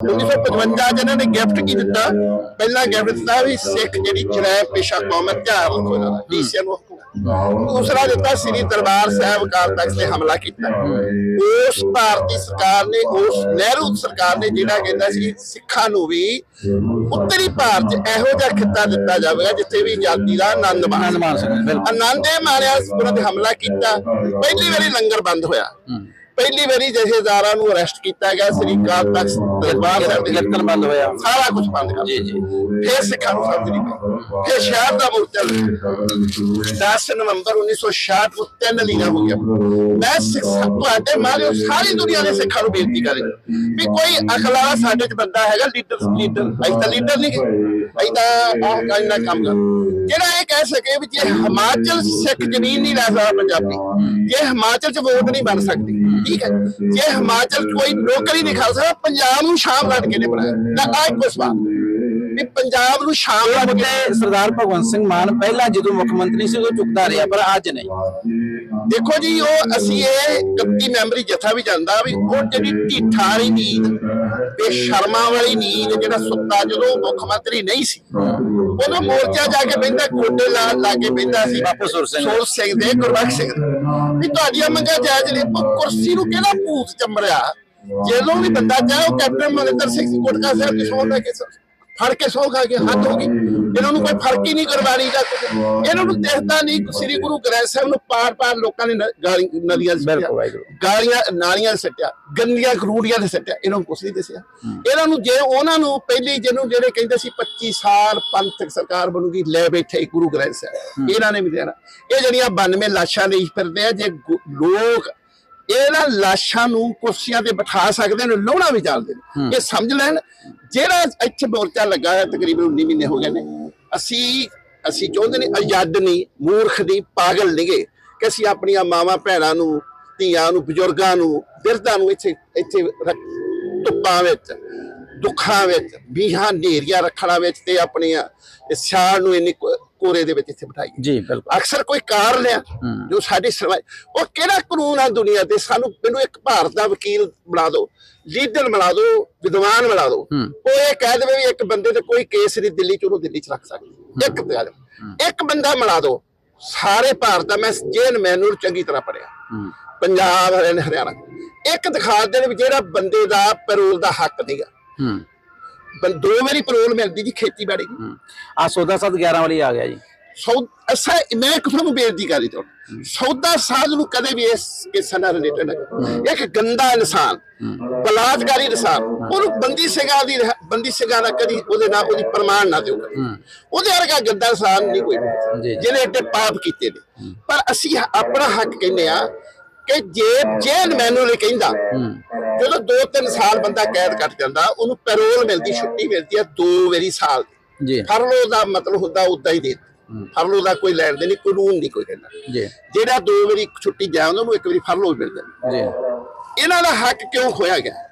1955 ਚ ਇਹਨਾਂ ਨੇ ਗਿਫਟ ਕੀ ਦਿੱਤਾ? ਪਹਿਲਾ ਗਿਫਟ ਦਿੱਤਾ ਵੀ ਸਿੱਖ ਜਿਹੜੀ ਚੜਾਈ ਪੇਸ਼ਾ ਕੌਮ ਹੈ ਧਿਆਨ ਰੱਖੋ ਇਹਨਾਂ ਦਾ ਡੀਸੀਐਨ ਨੂੰ ਦੂਸਰਾ ਦਿੱਤਾ ਸ੍ਰੀ ਦਰਬਾਰ ਸਾਹਿਬ ਅਕਾਲ ਤਖਤ ਤੇ ਹਮਲਾ ਕੀਤਾ। ਉਸ ਭਾਰਤੀ ਸਰਕਾਰ ਨੇ ਉਸ ਨਹਿਰੂ ਸਰਕਾਰ ਨੇ ਜਿਹੜਾ ਕਹਿੰਦਾ ਸੀ ਸਿੱਖਾਂ ਨੂੰ ਵੀ ਉੱਤਰੀ ਭਾਰਤ 'ਚ ਇਹੋ ਜਿਹਾ ਖਿੱਤਾ ਦਿੱਤਾ ਜਾਵੇਗਾ ਜਿੱਥੇ ਵੀ ਆਜ਼ਾਦੀ ਦਾ ਆਨੰਦ ਮਾਣ ਸਕਣ ਆਨੰਦ ਇਹ ਮਾਰਿਆ ਉਹਨਾਂ ਤੇ ਹਮਲਾ ਕੀਤਾ। ਪਹਿਲੀ ਵਾਰੀ ਲੰਗਰ ਬੰਦ ਹੋਇਆ। ਪਹਿਲੀ ਵਾਰੀ ਜਥੇਦਾਰਾਂ ਨੂੰ ਅਰੈਸਟ ਕੀਤਾ ਗਿਆ ਸ੍ਰੀ ਅਕਾਲ ਤਖਤ ਦਰਬਾਰ ਸਾਹਿਬ ਦੇ ਕੀਰਤਨ ਬੰਦ ਹੋਇਆ। ਸਾਰਾ ਕੁਝ ਬੰਦ ਕਰ ਜੀ ਜੀ। ਫਿਰ ਸਿੱਖਾਂ ਨੂੰ ਸਮਝ ਨਹੀਂ ਪਈ। ਫਿਰ ਸ਼ਹਿਰ ਦਾ ਮੋਰਚਾ ਲੱਗਿਆ। 10 ਨਵੰਬਰ 1966 ਨੂੰ ਤਿੰਨ ਲੀਨਾ ਹੋ ਗਿਆ। ਮੈਂ ਸਿੱਖ ਤੁਹਾਡੇ ਮਾਰੇ ਸਾਰੀ ਦੁਨੀਆ ਦੇ ਸਿੱਖਾਂ ਨੂੰ ਬੇਨਤੀ ਕਰ। ਵੀ ਕੋਈ ਅਖਲਾ ਸਾਡੇ ਚ ਬੰਦਾ ਹੈਗਾ ਲੀਡਰ ਲੀਡਰ। ਅਸੀਂ ਤਾਂ ਲੀਡਰ ਨਹੀਂ ਅਸੀਂ ਤਾਂ ਆਹ ਕਾਇਨਾ ਕੰਮ ਕਰ ਜਿਹੜਾ ਇਹ ਕਹਿ ਸਕੇ ਵੀ ਜੇ ਹਿਮਾਚਲ ਸਿੱਖ ਜ਼ਮੀਨ ਨਹੀਂ ਲੈ ਸਕਦਾ ਪੰਜਾਬੀ ਜੇ ਹਿਮਾਚਲ ਚ ਵੋਟ ਨਹੀਂ ਬਣ ਸਕਦੀ ਠੀਕ ਹੈ। ਜੇ ਹਿਮਾਚਲ 'ਚ ਕੋਈ ਨੌਕਰੀ ਨਹੀਂ ਖਾ ਸਕਦਾ, ਪੰਜਾਬ ਨੂੰ ਸ਼ਾਮ ਲੜ ਕੇ ਨੇ ਬਣਾਇਆ ਤਾਂ ਆਹ ਇੱਕੋ ਸਵਾਲ ਵੀ ਪੰਜਾਬ ਨੂੰ ਸ਼ਾਮ ਕੇ ਮੁੱਦੇ ਸਰਦਾਰ ਭਗਵੰਤ ਸਿੰਘ ਮਾਨ ਪਹਿਲਾਂ ਜਦੋਂ ਮੁੱਖ ਮੰਤਰੀ ਸੀ ਉਦੋਂ ਚੁੱਕਦਾ ਰਿਹਾ ਪਰ ਅੱਜ ਨਹੀਂ ਦੇਖੋ ਜੀ ਉਹ ਅਸੀਂ ਇਹ 31 ਮੈਂਬਰੀ ਜਥਾ ਵੀ ਜਾਂਦਾ ਵੀ ਉਹ ਜਿਹੜੀ ਢੀਠਾ ਵਾਲੀ ਨੀਂਦ ਬੇਸ਼ਰਮਾਂ ਵਾਲੀ ਨੀਂਦ ਜਿਹੜਾ ਸੁੱਤਾ ਜਦੋਂ ਮੁੱਖ ਮੰਤਰੀ ਨਹੀਂ ਸੀ ਉਦੋਂ ਮੋਰਚਾ ਜਾ ਕੇ ਬਹਿੰਦਾ ਗੋਡੇ ਲਾ ਲਾ ਕੇ ਬਹਿੰਦਾ ਸੀ ਬਾਪੂ ਸੁਰ ਸਿੰਘ। ਸੁਰ ਸਿੰਘ ਦੇ ਗੁਰਬਖਸ਼ ਸਿੰਘ ਦੇ। ਵੀ ਤੁਹਾਡੀਆਂ ਮੰਗਾਂ ਜਾਇਜ਼ ਨੇ ਉਹ ਕੁਰਸੀ ਨੂੰ ਕਿਹੜਾ ਭੂਤ ਚੰਬਰਿਆ ਜਦੋਂ ਵੀ ਬੰਦਾ ਚਾਹੇ ਉਹ ਕੈਪਟਨ ਮਨਿੰਦਰ ਸਿੰਘ ਗੁਟਕਾ ਸਾਹਿਬ ਦੀ ਸੌਂ ਲੈ ਕੇ ਸ- ਫੜ ਕੇ ਸੌਂ ਖਾ ਕੇ ਹੱਦ ਹੋ ਗਈ। ਇਹਨਾਂ ਨੂੰ ਕੋਈ ਫ਼ਰਕ ਹੀ ਨਹੀਂ ਗੁਰਬਾਣੀ ਦਾ ਕੁਝ ਇਹਨਾਂ ਨੂੰ ਦੇਖਦਾ ਨਹੀਂ ਸ੍ਰੀ ਗੁਰੂ ਗ੍ਰੰਥ ਸਾਹਿਬ ਨੂੰ ਪਾਰ ਪਾਰ ਲੋਕਾਂ ਨੇ ਨਦੀਆਂ। ਗਾਲੀਆਂ ਨਾਲੀਆਂ ਸਿੱਟਿਆ ਗੰਦੀਆਂ ਕਰੂੜੀਆਂ 'ਚ ਸਿੱਟਿਆ। ਇਹਨਾਂ ਨੂੰ ਕੁਛ ਨਹੀਂ ਦੱਸਿਆ। ਇਹਨਾਂ ਨੂੰ ਜੇ ਉਹਨਾਂ ਨੂੰ ਪਹਿਲੀ ਜਿਹਨੂੰ ਜਿਹੜੇ ਕਹਿੰਦੇ ਸੀ 25 ਸਾਲ ਪੰਥਕ ਸਰਕਾਰ ਬਣੂਗੀ ਲੈ ਬੈਠੇ ਗੁਰੂ ਗ੍ਰੰਥ ਸਾਹਿਬ। ਇਹਨਾਂ ਨੇ ਵੀ ਦੇਣਾ। ਇਹ ਜਿਹੜੀਆਂ 92 ਲਾਸ਼ਾਂ ਲਈ ਫਿਰਦੇ ਆ ਜੇ ਲੋਕ ਇਹਨਾਂ ਲਾਸ਼ਾਂ ਨੂੰ ਕੁਰਸੀਆਂ ਤੇ ਬਿਠਾ ਸਕਦੇ ਨੇ ਲਾਉਣਾ ਵੀ ਚੱਲਦੇ ਨੇ। ਇਹ ਸਮਝ ਲੈਣ ਜਿਹੜਾ ਇੱਥੇ ਮੋਰਚਾ ਲੱਗਾ ਹੈ ਤਕਰੀਬਨ 19 ਮਹੀਨੇ ਹੋ ਗਏ ਨੇ। ਅਸੀਂ ਅਸੀਂ ਚਾਹੁੰਦੇ ਨੇ ਆਜ਼ਾਦ ਨਹੀਂ ਮੂਰਖ ਨਹੀਂ ਪਾਗਲ ਨਹੀਂਗੇ ਕਿ ਅਸੀਂ ਆਪਣੀਆਂ ਮਾਵਾਂ ਭੈਣਾਂ ਨੂੰ ਧੀਆਂ ਨੂੰ ਬਜ਼ੁਰਗਾਂ ਨੂੰ ਬਿਰਧਾਂ ਨੂੰ ਇੱਥੇ ਇੱਥੇ ਧੁੱਪਾਂ ਵਿੱਚ ਦੁੱਖਾਂ ਵਿੱਚ ਬੀਹਾਂ ਨੇਰੀਆਂ ਰੱਖਣਾ ਵਿੱਚ ਤੇ ਆਪਣੀਆਂ ਸਿਆਲ ਨੂੰ ਇੰਨੀ ਕੋਰੇ ਦੇ ਵਿੱਚ ਇੱਥੇ ਬਿਠਾਈ ਜੀ ਬਿਲਕੁਲ। ਅਕਸਰ ਕੋਈ ਕਾਰਨ ਆ ਜੋ ਸਾਡੀ ਸੁਣਵਾਈ ਉਹ ਕਿਹੜਾ ਕਾਨੂੰਨ ਆ ਦੁਨੀਆ ਤੇ? ਸਾਨੂੰ ਮੈਨੂੰ ਇੱਕ ਭਾਰਤ ਦਾ ਵਕੀਲ ਬਣਾ ਦਿਓ ਲੀਡਰ ਬਣਾ ਦਿਓ ਵਿਦਵਾਨ ਬਣਾ ਦਿਓ। ਉਹ ਇਹ ਕਹਿ ਦੇਵੇ ਵੀ ਇੱਕ ਬੰਦੇ ਤੇ ਕੋਈ ਕੇਸ ਨਹੀਂ ਦਿੱਲੀ ਚ ਉਹਨੂੰ ਦਿੱਲੀ ਚ ਰੱਖ ਸਕਦੇ। ਇੱਕ ਜਾਓ। ਇੱਕ ਬੰਦਾ ਬਣਾ ਦਿਓ। ਸਾਰੇ ਭਾਰਤ ਦਾ ਮੈਂ ਜੇਨ ਮੈਨੂਅਲ ਚੰਗੀ ਤਰ੍ਹਾਂ ਪੜਿਆ ਪੰਜਾਬ ਹਰਿਆਣਾ। ਇੱਕ ਦਿਖਾ ਦੇਣ ਵੀ ਜਿਹੜਾ ਬੰਦੇ ਦਾ ਪੈਰੋਲ ਦਾ ਹੱਕ ਨਹੀਂਗਾ ਦੋ ਵਾਰੀ ਪੈਰੋਲ ਮਿਲਦੀ ਜੀ ਖੇਤੀਬਾੜੀ ਆ ਸੌਦਾ ਸੱਤ 11 ਵਾਲੀ ਆ ਗਿਆ ਜੀ। ਸੌ ਅਸਾ ਮੈਂ ਇੱਕ ਤੁਹਾਨੂੰ ਬੇਨਤੀ ਕਰੀ ਤੁਹਾਨੂੰ ਸੌਦਾ ਸਾਧ ਨੂੰ ਕਦੇ ਵੀ ਇਸ ਕਿਸਮ ਨਾਲ ਰਿਲੇਟਡ ਹੈ। ਇੱਕ ਗੰਦਾ ਇਨਸਾਨ ਬਲਾਤਕਾਰੀ ਇਨਸਾਨ ਉਹਨੂੰ ਬੰਦੀ ਸਿੰਘਾਂ ਦੀ ਬੰਦੀ ਸਿੰਘਾਂ ਦਾ ਕਦੀ ਉਹਦੇ ਨਾਲ ਉਹਦੀ ਪ੍ਰਮਾਣ ਨਾ ਦਿਓ। ਉਹਦੇ ਵਰਗਾ ਗੰਦਾ ਇਨਸਾਨ ਨਹੀਂ ਕੋਈ। ਜਿਹਨੇ ਏਡੇ ਪਾਪ ਕੀਤੇ ਨੇ। ਪਰ ਅਸੀਂ ਆਪਣਾ ਹੱਕ ਕਹਿੰਦੇ ਆ ਕਿ ਜੇ ਜੇਲ ਮੈਨੂਅਲ ਕਹਿੰਦਾ ਜਦੋਂ 2-3 ਸਾਲ ਬੰਦਾ ਕੈਦ ਕੱਟ ਜਾਂਦਾ ਉਹਨੂੰ ਪੈਰੋਲ ਮਿਲਦੀ ਛੁੱਟੀ ਮਿਲਦੀ ਆ ਦੋ ਵਾਰੀ ਸਾਲ ਜੀ। ਫਰਲੋ ਦਾ ਮਤਲਬ ਹੁੰਦਾ ਉਦਾਂ ਹੀ ਦੇ ਫਰਲੋ ਦਾ ਕੋਈ ਲੈਣ ਦੇ ਨਹੀਂ ਕਾਨੂੰਨ ਨਹੀਂ ਕੋਈ ਕਹਿੰਦਾ ਜੀ। ਜਿਹੜਾ ਦੋ ਵਾਰੀ ਛੁੱਟੀ ਜਾਂਦਾ ਉਹਨੂੰ ਇੱਕ ਵਾਰੀ ਫਰਲੋ ਮਿਲ ਜਾਂਦੀ। ਜੀ। ਇਹਨਾਂ ਦਾ ਹੱਕ ਕਿਉਂ ਖੋਇਆ ਗਿਆ?